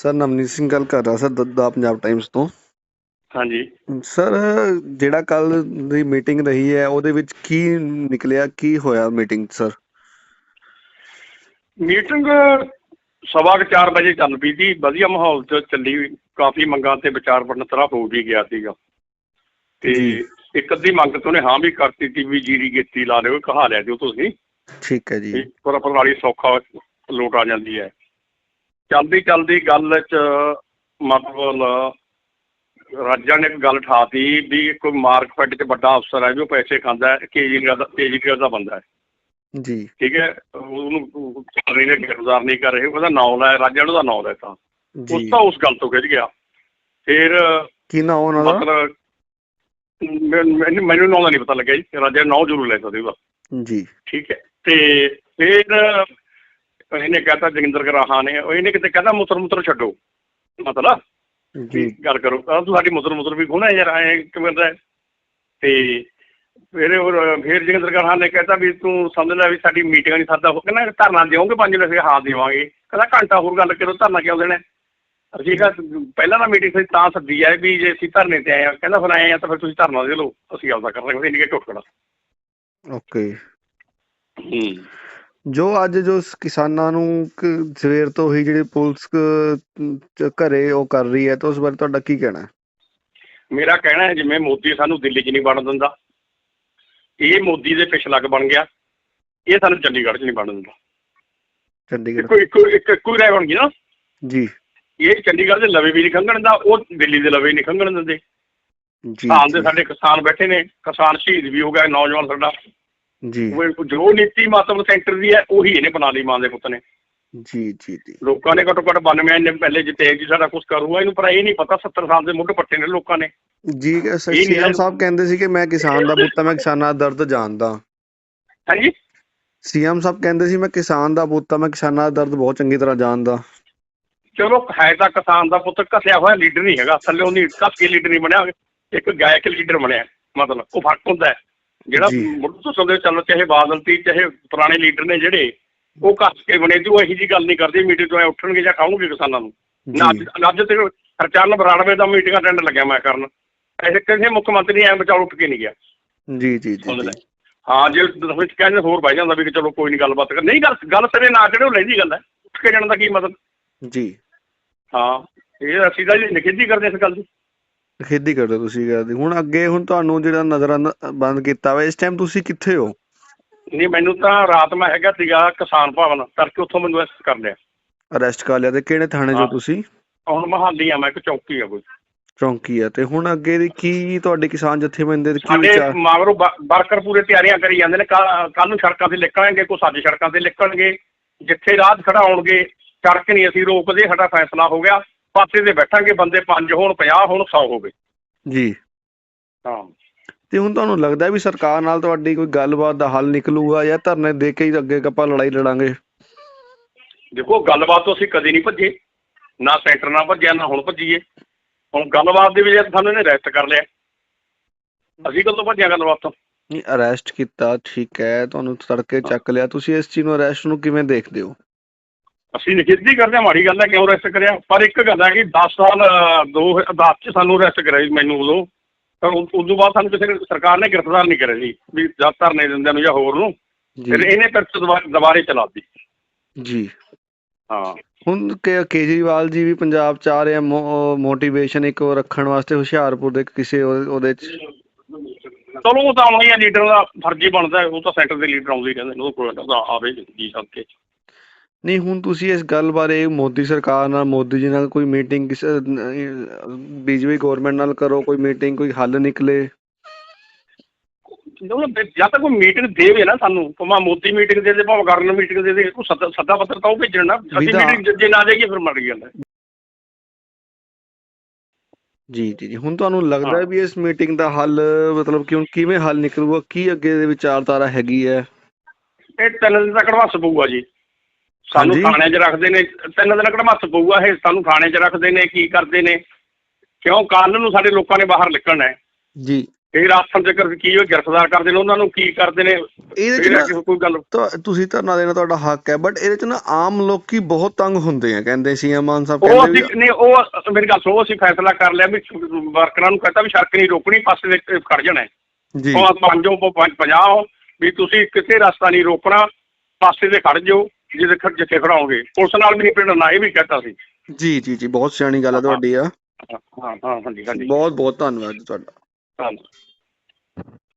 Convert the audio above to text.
Sir Navneet Singh ਗੱਲ ਕਰ ਰਿਹਾ ਸਰ ਦੱਦਾ ਪੰਜਾਬ ਟਾਈਮਸ ਤੋਂ। ਹਾਂਜੀ। ਸਰ ਜਿਹੜਾ ਕੱਲ ਦੀ ਮੀਟਿੰਗ ਰਹੀ ਹੈ ਉਹਦੇ ਵਿੱਚ ਕੀ ਨਿਕਲਿਆ ਕੀ ਹੋਇਆ ਮੀਟਿੰਗ ਸਰ? ਮੀਟਿੰਗ ਸਵਾ ਕੁ ਚਾਰ ਵਜੇ ਚੱਲ ਪਈ ਸੀ। ਵਧੀਆ ਮਾਹੌਲ ਚ ਚੱਲੀ ਕਾਫੀ ਮੰਗਾਂ ਤੇ ਵਿਚਾਰ ਵਟਾਂਦਰਾ ਹੋ ਵੀ ਗਿਆ ਸੀਗਾ। ਤੇ। ਇੱਕ ਅੱਧੀ ਮੰਗ ਤੋਂ ਨੇ ਹਾਂ ਵੀ ਕਰਤੀ ਸੀ ਵੀ ਜੀਰੀ ਗੇਤੀ ਲਾ ਲਿਓ ਕਹਾ ਲਿਆ ਦਿਓ ਤੁਸੀਂ। ਠੀਕ ਹੈ ਜੀ। ਪੂਰਾ ਪ੍ਰਣਾਲੀ ਸੌਖਾ ਲੋਟ ਆ ਜਾਂਦੀ ਹੈ। ਚਲਦੀ ਚਲਦੀ ਗੱਲ ਚ ਮਤਲਬ ਰਾਜਾਂ ਨੇ ਇੱਕ ਗੱਲ ਠਾਤੀ ਵੀ ਇੱਕ ਮਾਰਕਫੈਟ ਚ ਵੱਡਾ ਅਫਸਰ ਹੈ ਜੋ ਪੈਸੇ ਖਾਂਦਾ ਹੈ ਕੇਜਰੀਵਾਲ ਦਾ ਕੇਜਰੀਵਾਲ ਦਾ ਬੰਦਾ ਹੈ। ਜੀ। ਠੀਕ ਹੈ ਉਹਨੂੰ ਸਰਕਾਰੀ ਨੇ ਗ੍ਰਿਫਤਾਰ ਨਹੀਂ ਕਰ ਰਹੇ ਉਹਦਾ ਨਾਮ ਹੈ ਰਾਜਾ ਦਾ ਨਾਮ ਹੈ ਤਾਂ। ਉਸ ਤਾਂ ਉਸ ਗੱਲ ਤੋਂ ਖਿੱਚ ਗਿਆ। ਫਿਰ ਕੀ ਨਾ ਉਹਨਾਂ ਦਾ? ਮਤਲਬ ਮੈਨੂੰ ਮੈਨੂੰ ਨਾਮ ਦਾ ਨਹੀਂ ਪਤਾ ਲੱਗਿਆ ਜੀ। ਰਾਜਾ ਨਾਮ ਜ਼ਰੂਰ ਲੈ ਸਕਦੇ ਉਹਦਾ। ਜੀ। ਠੀਕ ਹੈ ਤੇ ਫਿਰ ਇਹਨੇ ਕਹਤਾ ਜਗਿੰਦਰ ਗਰਾਹਾਂ ਨੇ। ਉਹ ਇਹਨੇ ਕਿਤੇ ਕਹਿੰਦਾ ਮੁੱਤਰ ਮੁੱਤਰ ਛੱਡੋ। ਮਤਲਬ ਜੀ। ਗੱਲ ਕਰੋ। ਤੂੰ ਸਾਡੀ ਮੁੱਤਰ ਮੁੱਤਰ ਵੀ ਖੋਣਾ ਯਾਰ ਐ ਕਿਵੇਂ ਦਾ? ਤੇ ਫਿਰ ਉਹ ਫਿਰ ਜਗਿੰਦਰ ਗਰਾਹਾਂ ਨੇ ਕਹਤਾ ਵੀ ਤੂੰ ਸਮਝ ਲੈ ਵੀ ਸਾਡੀ ਮੀਟਿੰਗ ਨਹੀਂ ਸਾਦਾ ਹੋ ਕਹਿੰਦਾ ਧਰਨਾ ਦਿਓਗੇ ਪੰਜ ਵਜੇ ਹਾਂ ਦੇਵਾਂਗੇ। ਕਹਿੰਦਾ ਘੰਟਾ ਹੋਰ ਗੱਲ ਕਰੋ ਧਰਨਾ ਕਿਉਂ ਦੇਣਾ ਕਿਹਾ ਪਹਿਲਾਂ ਤਾਂ ਮੀਟਿੰਗ ਸੀ ਤਾਂ ਸੱਦੀ ਹੈ ਵੀ ਜੇ ਅਸੀਂ ਧਰਨੇ ਤੇ ਆਏ ਆ ਕਹਿੰਦਾ ਫਿਰ ਆਏ ਆ ਤਾਂ ਫਿਰ ਤੁਸੀਂ ਧਰਨਾ ਦੇ ਲਓ ਅਸੀਂ ਆਪਦਾ ਕਰ ਰਹੇ ਹਾਂ ਇੰਨੀ ਕਿ ਓਕੇ। ਹੂੰ। ਜੋ ਅੱਜ ਜੋ ਸ- ਕਿਸਾਨਾਂ ਨੂੰ ਕ- ਸਵੇਰ ਤੋਂ ਹੀ ਜਿਹੜੀ ਪੁਲਿਸ ਕ- ਘਰੇ ਉਹ ਕਰ ਰਹੀ ਹੈ ਤਾਂ ਉਸ ਬਾਰੇ ਤੁਹਾਡਾ ਕੀ ਕਹਿਣਾ ਹੈ? ਮੇਰਾ ਕਹਿਣਾ ਹੈ ਜਿਵੇਂ ਮੋਦੀ ਸਾਨੂੰ ਦਿੱਲੀ 'ਚ ਨਹੀਂ ਵੜਨ ਦਿੰਦਾ ਇਹ ਮੋਦੀ ਦੇ ਪਿਛ ਲੱਗ ਬਣ ਗਿਆ ਇਹ ਸਾਨੂੰ ਚੰਡੀਗੜ੍ਹ 'ਚ ਨਹੀਂ ਵੜਨ ਦਿੰਦਾ। ਚੰਡੀਗੜ੍ਹ। ਇੱਕੋ ਇੱਕੋ ਇੱਕ ਇੱਕੋ ਹੀ ਰਾਏ ਬਣ ਗਈ ਨਾ। ਜੀ। ਇਹ ਚੰਡੀਗੜ੍ਹ ਦੇ ਲਵੇ ਵੀ ਨਹੀਂ ਖੰਗਣ ਦਿੰਦਾ ਉਹ ਦਿੱਲੀ ਦੇ ਲਵੇ ਨਹੀਂ ਖੰਗਣ ਦਿੰਦੇ। ਜੀ ਦੇ ਜੀ, ਸਾਡੇ ਕਿਸਾਨ ਬੈਠੇ ਨੇ ਕਿਸਾਨ ਸ਼ਹੀਦ ਵੀ ਹੋ ਗਿਆ ਨੌਜਵਾਨ ਸਾਡਾ। ਜੀ। ਉਹ ਜੋ ਨੀਤੀ ਮਤਲਬ ਸੈਂਟਰ ਦੀ ਹੈ ਉਹੀ ਇਹਨੇ ਬਣਾ ਲਈ ਮਾਂ ਦੇ ਪੁੱਤ ਨੇ। ਜੀ ਜੀ ਜੀ। ਲੋਕਾਂ ਨੇ ਘੱਟੋ ਘੱਟ 92 ਨੇ ਪਹਿਲੇ ਜਿੱਤੇ ਜੀ ਸਾਡਾ ਕੁਝ ਕਰੂਗਾ ਇਹਨੂੰ ਪਰ ਇਹ ਨਹੀਂ ਪਤਾ 70 ਸਾਲ ਦੇ ਮੁੱਢ ਪੱਟੇ ਨੇ ਲੋਕਾਂ ਨੇ। ਜੀ ਸੀਐਮ ਸਾਹਿਬ ਕਹਿੰਦੇ ਸੀ ਕਿ ਮੈਂ ਕਿਸਾਨ ਦਾ ਪੁੱਤ ਮੈਂ ਕਿਸਾਨਾਂ ਦਾ ਦਰਦ ਜਾਣਦਾ। ਹਾਂਜੀ? ਸੀਐਮ ਸਾਹਿਬ ਕਹਿੰਦੇ ਸੀ ਮੈਂ ਕਿਸਾਨ ਦਾ ਪੁੱਤ ਮੈਂ ਕਿਸਾਨਾਂ ਦਾ ਦਰਦ ਬਹੁਤ ਚੰਗੀ ਤਰ੍ਹਾਂ ਜਾਣਦਾ। ਚਲੋ ਹੈ ਤਾਂ ਕਿਸਾਨ ਦਾ ਪੁੱਤ ਘਸਿਆ ਹੋਇਆ ਲੀਡਰ ਨਹੀਂ ਹੈਗਾ ਥੱਲੇ ਉਹਨੀ ਕੱਸ ਕੇ ਲੀਡਰ ਨਹੀਂ ਬਣਿਆ ਇੱਕ ਗਾਇਕ ਲੀਡਰ ਬਣਿਆ ਮਤਲਬ ਉਹ ਫ਼ਰਕ ਹੁੰਦਾ ਹੈ। ਜਿਹੜਾ। ਮੁੱਢ ਤੋਂ ਚੱਲਦੇ ਚੱਲ ਚਾਹੇ ਬਾਦਲ ਤੀ ਚਾਹੇ ਪੁਰਾਣੇ ਲੀਡਰ ਨੇ ਜਿਹੜੇ ਉਹ ਕੱਸ ਕੇ ਬਣੇ ਤੇ ਉਹ ਇਹੀ ਜੀ ਗੱਲ ਨਹੀਂ ਕਰਦੇ ਮੀਟਿੰਗ ਤੋਂ ਉੱਠਣਗੇ ਜਾਂ ਖਾਣਗੇ ਕਿਸਾਨਾਂ ਨੂੰ। ਅੱਜ ਤੇ ਹਰਚਰਨ ਬਰਾੜਵੇ ਦਾ ਮੀਟਿੰਗ ਅਟੈਂਡ ਲੱਗਿਆ ਮੈਂ ਕਰਨ। ਐਸੇ ਕਿਸੇ ਮੁੱਖ ਮੰਤਰੀ ਐ ਬਚਾਉ ਉੱਠ ਕੇ ਨਹੀਂ ਗਿਆ। ਜੀ ਜੀ ਜੀ। ਹਾਂ ਜੇ ਵਿੱਚ ਕਹਿੰਦੇ ਹੋਰ ਬਹਿ ਜਾਂਦਾ ਵੀ ਕਿ ਚਲੋ ਕੋਈ ਨਹੀਂ ਗੱਲਬਾਤ ਕਰ ਨਹੀਂ ਗੱਲ ਗੱਲ ਤੇਰੇ ਨਾ ਜਿਹੜੇ ਉਹ ਲੈਂਦੀ ਗੱਲ ਹੈ। ਉੱਠ ਕੇ ਜਾਣ ਦਾ ਕੀ ਮਤਲਬ? ਜੀ। ਹਾਂ ਇਹ ਅਸੀਂ ਤਾਂ ਜੀ ਨਿਖੇਧੀ ਕਰਦੇ ਇਸ ਗੱਲ ਦੀ। ਖੇਦੀ ਕਰਦੇ ਹੋ ਤੁਸੀਂ ਕਰਦੇ ਹੁਣ ਅੱਗੇ ਹੁਣ ਤੁਹਾਨੂੰ ਜਿਹੜਾ ਨਜ਼ਰ ਬੰਦ ਕੀਤਾ ਵਾ ਇਸ ਟਾਈਮ ਤੁਸੀਂ ਕਿੱਥੇ ਹੋ? ਨਹੀਂ ਮੈਨੂੰ ਤਾਂ ਰਾਤ ਮੈਂ ਹੈਗਾ ਸੀਗਾ ਕਿਸਾਨ ਭਵਨ ਕਰਕੇ ਉੱਥੋਂ ਮੈਨੂੰ ਅਰੈਸਟ ਕਰ ਲਿਆ। ਅਰੈਸਟ ਕਰ ਲਿਆ ਤੇ ਕਿਹੜੇ ਥਾਣੇ 'ਚੋਂ ਹਾਂ। ਤੁਸੀਂ? ਹੁਣ ਮਹਾਲੀ ਆ ਮੈਂ ਇੱਕ ਚੌਕੀ ਆ ਕੋਈ। ਚੌਂਕੀ ਆ ਤੇ ਹੁਣ ਅੱਗੇ ਦੀ ਕੀ ਤੁਹਾਡੇ ਕਿਸਾਨ ਜਥੇਬੰਦੀ ਦੇ ਕੀ ਸਾਡੇ ਵਿਚਾਰ? ਮਗਰੋਂ ਵਰਕਰ ਪੂਰੇ ਤਿਆਰੀਆਂ ਕਰੀ ਜਾਂਦੇ ਨੇ ਕੱਲ ਨੂੰ ਸੜਕਾਂ ਤੇ ਨਿਕਲਣਗੇ ਕੋਈ ਸੱਜ ਸੜਕਾਂ ਤੇ ਨਿਕਲਣਗੇ ਜਿੱਥੇ ਰਾਹ 'ਚ ਖੜਾਉਣਗੇ ਸੜਕ ਨਹੀਂ ਅਸੀਂ ਰੋਕਦੇ ਸਾਡਾ ਫੈਸਲਾ ਹੋ ਗਿਆ। ਪਾਸੇ ਤੇ ਬੈਠਾਂਗੇ ਬੰਦੇ 5 ਹੋਣ 50 ਹੋਣ 100 ਹੋਵੇ। ਜੀ। ਹਾਂ। ਤੇ ਹੁਣ ਤੁਹਾਨੂੰ ਲੱਗਦਾ ਵੀ ਸਰਕਾਰ ਨਾਲ ਤੁਹਾਡੀ ਕੋਈ ਗੱਲਬਾਤ ਦਾ ਹੱਲ ਨਿਕਲੂਗਾ ਜਾਂ ਧਰਨੇ ਦੇ ਕੇ ਹੀ ਅੱਗੇ ਆਪਾਂ ਲੜਾਈ ਲੜਾਂਗੇ? ਦੇਖੋ ਗੱਲਬਾਤ ਤੋਂ ਅਸੀਂ ਕਦੇ ਨਹੀਂ ਭੱਜੇ। ਨਾ ਸੈਂਟਰ ਨਾਲ ਭੱਜਿਆ ਨਾ ਹੁਣ ਭੱਜੀਏ। ਹੁਣ ਗੱਲਬਾਤ ਦੇ ਵਿੱਚ ਸਾਨੂੰ ਇਹਨੇ ਅਰੈਸਟ ਕਰ ਲਿਆ। ਅਸੀਂ ਕਦੋਂ ਭੱਜਿਆ ਗੱਲਬਾਤ ਤੋਂ? ਨਹੀਂ ਅਰੈਸਟ ਕੀਤਾ ਠੀਕ ਹੈ। ਤੁਹਾਨੂੰ ਤੜਕੇ ਚੱਕ ਲਿਆ। ਤੁਸੀਂ ਇਸ ਚੀਜ਼ ਨੂੰ ਅਰੈਸਟ ਨੂੰ ਕਿਵੇਂ ਦੇਖਦੇ ਹੋ? ਅਸੀਂ ਨਿਖੇਧੀ ਕਰਦੇ ਹਾਂ ਮਾੜੀ ਗੱਲ ਹੈ ਕਿਉਂ ਅਰੈਸਟ ਕਰਿਆ? ਪਰ ਇੱਕ ਗੱਲ ਹੈ ਕਿ 10 ਸਾਲ ਅਹ, ਦੋ 10 ਚ ਸਾਨੂੰ ਅਰੈਸਟ ਕਰਿਆ ਜੀ ਮੈਨੂੰ ਉਦੋਂ। ਪਰ ਉਸ ਤੋਂ ਬਾਅਦ ਸਾਨੂੰ ਕਿਸੇ ਸਰਕਾਰ ਨੇ ਗ੍ਰਿਫਤਾਰ ਨਹੀਂ ਕਰਿਆ ਜੀ ਵੀ ਜਦ ਧਰਨੇ ਦਿੰਦੇ ਨੂੰ ਜਾਂ ਹੋਰ ਨੂੰ। ਫਿਰ ਇਹਨੇ ਫਿਰ ਦੁਬਾਰਾ ਚਲਾਤੀ। ਜੀ। ਹਾਂ। ਹੁਣ ਕੇ- ਕੇਜਰੀਵਾਲ ਜੀ ਵੀ ਪੰਜਾਬ ਚ ਆ ਰਹੇ ਆ ਮੋਟੀਵੇਸ਼ਨ ਇੱਕ ਰੱਖਣ ਵਾਸਤੇ ਹੁਸ਼ਿਆਰਪੁਰ ਦੇ ਕਿਸੇ ਉਹ- ਉਹਦੇ ਚ। ਚਲੋ ਉਹ ਤਾਂ ਆਉਣਾ ਆ ਲੀਡਰ ਦਾ ਫਰਜ਼ੀ ਬਣਦਾ ਉਹ ਤਾਂ ਸੈਂਟਰ ਦੇ ਲੀਡਰ ਆਉਂਦੇ ਹੀ ਕਹਿੰਦੇ ਨੇ ਉਹ ਕੋਲ ਆਵੇ ਜੀ ਸਕੇ ਨਹੀਂ ਹੁਣ ਤੁਸੀਂ ਇਸ ਗੱਲ ਬਾਰੇ ਮੋਦੀ ਸਰਕਾਰ ਨਾਲ ਮੋਦੀ ਜੀ ਨਾਲ ਕੋਈ ਮੀਟਿੰਗ ਕਿਸੇ ਬੀਜੇਪੀ ਗਵਰਨਮੈਂਟ ਨਾਲ ਕਰੋ ਕੋਈ ਮੀਟਿੰਗ ਕੋਈ ਹੱਲ ਨਿਕਲੇ? ਜਦੋਂ ਜਦ ਤੱਕ ਕੋਈ ਮੀਟਿੰਗ ਦੇਵੇ ਨਾ ਸਾਨੂੰ ਭਾਵੇਂ ਮੋਦੀ ਮੀਟਿੰਗ ਦੇ ਦੇ ਭਾਵੇਂ ਗਵਰਨਰ ਮੀਟਿੰਗ ਦੇ ਦੇ ਕੋਈ ਸੱਦਾ ਸੱਦਾ ਪੱਤਰ ਤਾਂ ਉਹ ਭੇਜਣ ਨਾ ਅਸੀਂ ਮੀਟਿੰਗ ਜੇ ਨਾ ਜਾਈਏ ਫਿਰ ਮਰ ਜਾਂਦਾ ਜੀ ਜੀ ਜੀ ਹੁਣ ਤੁਹਾਨੂੰ ਲੱਗਦਾ। ਵੀ ਇਸ ਮੀਟਿੰਗ ਦਾ ਹੱਲ ਮਤਲਬ ਕਿ ਹੁਣ ਕਿਵੇਂ ਹੱਲ ਨਿਕਲੂਗਾ ਕੀ ਅੱਗੇ ਦੇ ਵਿਚਾਰਧਾਰਾ ਹੈਗੀ ਹੈ? ਇਹ ਤਿੰਨ ਦਿਨ ਤੱਕ ਕੜਵਾਸ ਪਊਗਾ ਜੀ। ਸਾਨੂੰ। ਥਾਣੇ 'ਚ ਰੱਖਦੇ ਨੇ ਤਿੰਨ ਦਿਨ ਕੜਵਾਸ ਪਊਗਾ ਇਹ ਸਾਨੂੰ ਥਾਣੇ 'ਚ ਰੱਖਦੇ ਨੇ ਕੀ ਕਰਦੇ ਨੇ। ਕਿਉਂ? ਕੱਲ੍ਹ ਨੂੰ ਸਾਡੇ ਲੋਕਾਂ ਨੇ ਬਾਹਰ ਨਿਕਲਣਾ ਹੈ। ਜੀ। ਫਿਰ ਆਸਣ ਚੱਕਰ ਕੀ ਉਹ ਗ੍ਰਿਫਤਾਰ ਕਰਦੇ ਨੇ ਉਹਨਾਂ ਨੂੰ ਕੀ ਕਰਦੇ ਨੇ? ਇਹਦੇ ਚ ਨਾ ਕੋਈ ਗੱਲ ਤਾਂ ਤੁਸੀਂ ਧਰਨਾ ਦੇਣਾ ਤੁਹਾਡਾ ਹੱਕ ਹੈ ਬਟ ਇਹਦੇ ਚ ਨਾ ਆਮ ਲੋਕੀ ਬਹੁਤ ਤੰਗ ਹੁੰਦੇ ਆ ਕਹਿੰਦੇ ਸੀਐਮ ਮਾਨ ਸਾਹਿਬ ਉਹ ਕਹਿੰਦੇ ਅਸੀਂ ਵੀ ਨਹੀਂ ਉਹ ਮੇਰੀ ਗੱਲ ਸੁਣੋ ਅਸੀਂ ਫੈਸਲਾ ਕਰ ਲਿਆ ਵੀ ਵਰਕਰਾਂ ਨੂੰ ਕਹਤਾ ਵੀ ਸੜਕ ਨਹੀਂ ਰੋਕਣੀ ਪਾਸੇ ਦੇ ਖੜ ਜਾਣਾ ਹੈ। ਜੀ। ਉਹ ਪੰਜੋਂ ਤੋਂ ਪੰਜ 50 ਹੋ ਵੀ ਤੁਸੀਂ ਕਿਸੇ ਰਸਤਾ ਨਹੀਂ ਰੋਕਣਾ ਪਾਸੇ ਤੇ ਖੜ ਜਾਓ। ਜਿਹਦੇ ਖੜ ਜਿੱਥੇ ਖੜਾਓਗੇ। ਪੁਲਿਸ ਨਾਲ ਵੀ ਨਹੀਂ ਪਿੰਡਣਾ ਇਹ ਵੀ ਕਹਤਾ ਸੀ। ਜੀ ਜੀ ਜੀ ਬਹੁਤ ਸਿਆਣੀ ਗੱਲ ਆ ਤੁਹਾਡੀ ਆ। ਹਾਂ ਹਾਂ ਹਾਂਜੀ ਹਾਂਜੀ। ਬਹੁਤ ਬਹੁਤ ਧੰਨਵਾਦ ਜੀ ਤੁਹਾਡਾ। ਧੰਨਵਾਦ।